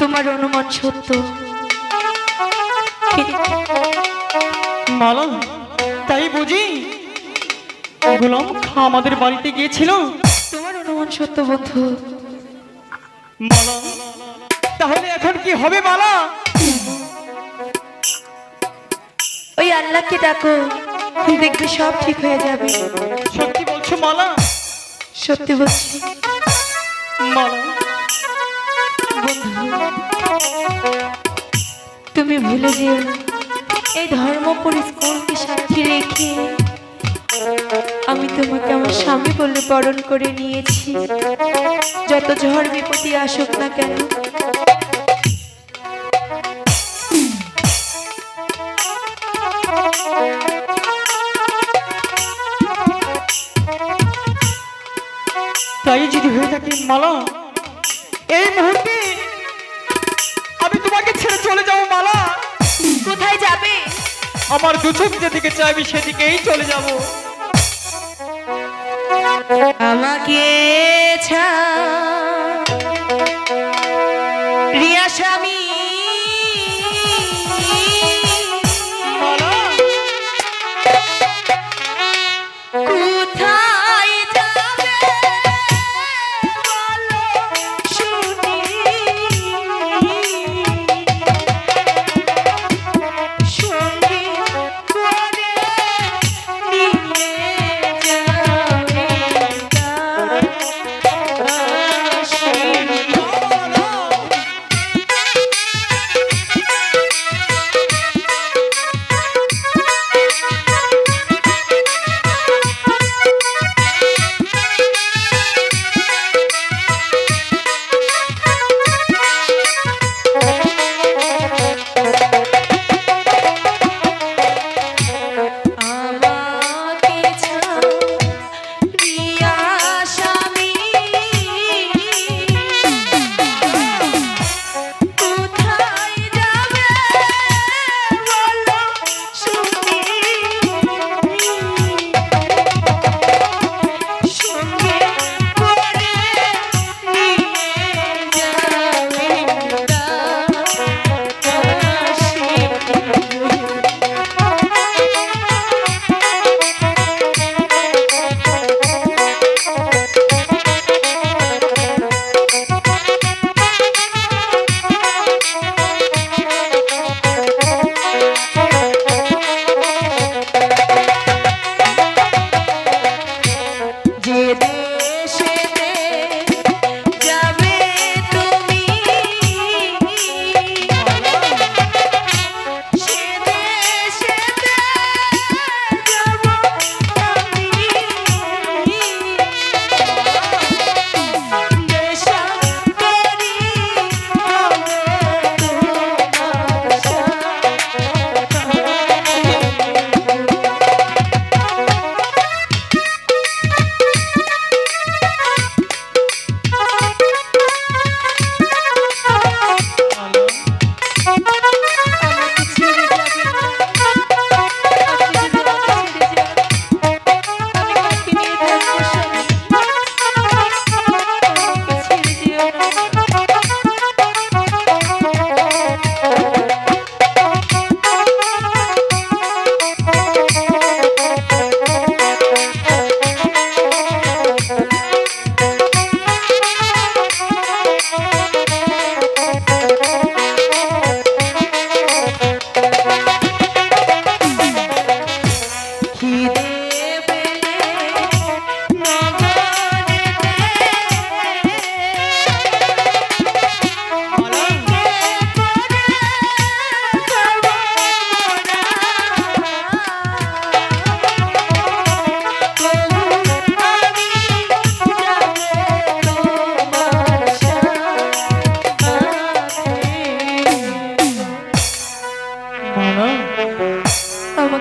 তোমার অনুমান সত্য। মালা তাই বুঝি? গোলাম খা আমাদের বাড়িতে গিয়েছিল? তোমার অনুমান সত্য বন্ধু। মালা তাহলে এখন কি হবে মালা? ওই আল্লাহকে ডাকো দেখবে সব ঠিক হয়ে যাবে। সত্যি বলছো মালা? সত্যি বলছি। মালা তুমি ভুলে যেও এই ধর্মপুর স্কুলকে সাক্ষী রেখে আমি তোমাকে আমার স্বামী বলে বরণ করে নিয়েছি। যত ঝড় বিপত্তি আসুক না কেন, তাই যদি হয়ে থাকে মালা, এই মুহূর্তে আমার দু যেদিকে চাইবি সেদিকেই চলে যাব। আমাকে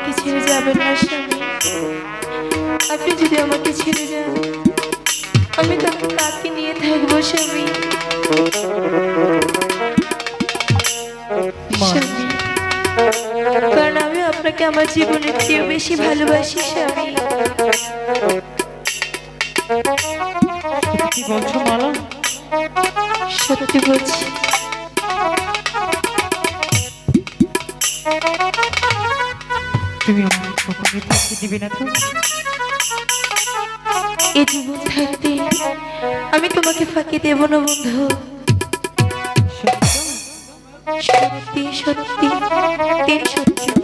আমাকে ছেড়ে যাবেন না স্বামী। আপনি যদি আমাকে ছেড়ে যান আমি তো তাকে নিয়ে থাকব স্বামী। স্বামী কারণ আমি আপনাকে আমার জীবনের চেয়ে বেশি ভালোবাসি স্বামী। কি বলছি। তুমি আমার গোপনে থাকতে দিবে না তো? এ জীবন থাকতে আমি তোমাকে ফাঁকি দেব না বন্ধু। সত্য? সত্যি সত্যি তিন সত্যি।